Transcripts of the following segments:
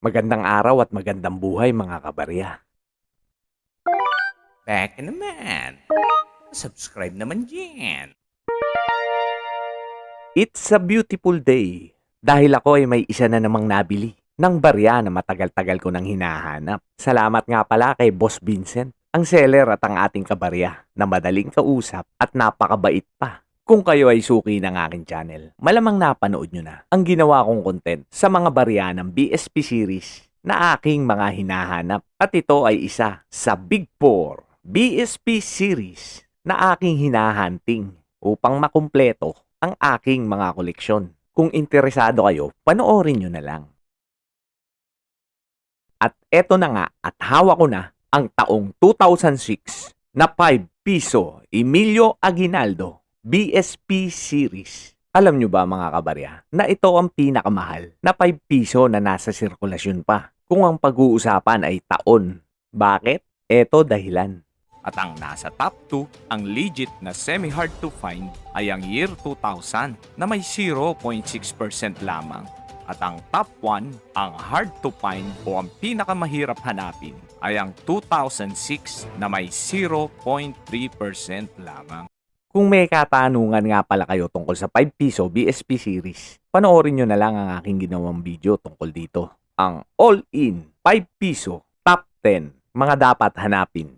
Magandang araw at magandang buhay mga kabarya. Back na naman. Subscribe naman dyan. It's a beautiful day dahil ako ay may isa na namang nabili ng barya na matagal-tagal ko nang hinahanap. Salamat nga pala kay Boss Vincent, ang seller at ang ating kabarya na madaling kausap at napakabait pa. Kung kayo ay suki ng aking channel, malamang napanood nyo na ang ginawa kong content sa mga barya ng BSP series na aking mga hinahanap. At ito ay isa sa Big 4 BSP series na aking hinahunting upang makumpleto ang aking mga koleksyon. Kung interesado kayo, panoorin nyo na lang. At eto na nga at hawak ko na ang taong 2006 na 5 piso Emilio Aguinaldo BSP series. Alam nyo ba mga kabarya na ito ang pinakamahal na 5 piso na nasa sirkulasyon pa kung ang pag-uusapan ay taon. Bakit? Eto dahilan. At ang nasa top 2, ang legit na semi-hard to find ay ang year 2000 na may 0.6% lamang. At ang top 1, ang hard to find o ang pinakamahirap hanapin ay ang 2006 na may 0.3% lamang. Kung may katanungan nga pala kayo tungkol sa 5 piso BSP series, panoorin nyo na lang ang aking ginawang video tungkol dito. Ang all-in 5 piso top 10 mga dapat hanapin.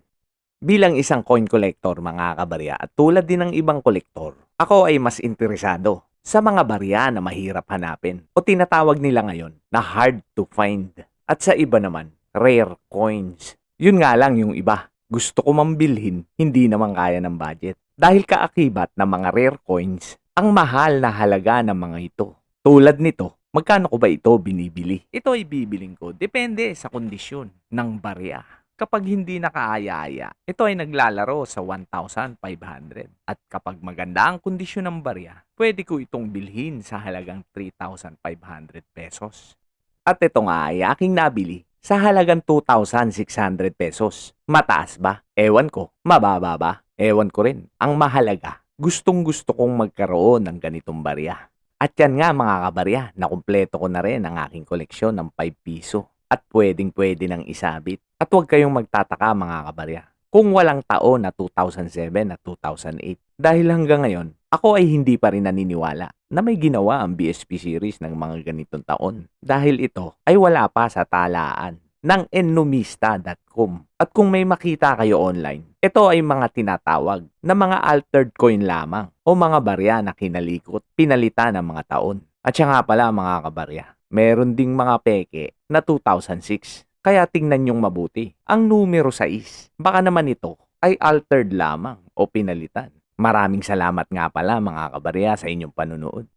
Bilang isang coin collector mga kabarya at tulad din ng ibang kolektor, ako ay mas interesado sa mga barya na mahirap hanapin o tinatawag nila ngayon na hard to find. At sa iba naman, rare coins. Yun nga lang yung iba. Gusto ko mambilhin, hindi naman kaya ng budget. Dahil kaakibat ng mga rare coins, ang mahal na halaga ng mga ito. Tulad nito, magkano ko ba ito binibili? Ito ay bibiling ko, depende sa kondisyon ng barya. Kapag hindi nakaaya-aya, ito ay naglalaro sa 1,500. At kapag maganda ang kondisyon ng barya, pwede ko itong bilhin sa halagang 3,500 pesos. At ito nga ay aking nabili sa halagang 2,600 pesos. Mataas ba? Ewan ko. Mababa ba? Ewan ko rin. Ang mahalaga, gustong gusto kong magkaroon ng ganitong barya. At yan nga mga kabarya, nakumpleto ko na rin ang aking koleksyon ng 5 piso. At pwedeng pwede ng isabit. At huwag kayong magtataka mga kabarya. Kung walang taon na 2007 at 2008. Dahil hanggang ngayon, ako ay hindi pa rin naniniwala na may ginawa ang BSP series ng mga ganitong taon. Dahil ito ay wala pa sa talaan ng ennomista.com. At kung may makita kayo online, ito ay mga tinatawag na mga altered coin lamang o mga barya na kinalikot, pinalitan ng mga taon. At siya nga pala mga kabarya, meron ding mga peke na 2006. Kaya tingnan nyong mabuti. Ang numero 6, baka naman ito ay altered lamang o pinalitan. Maraming salamat nga pala mga kabarya sa inyong panunood.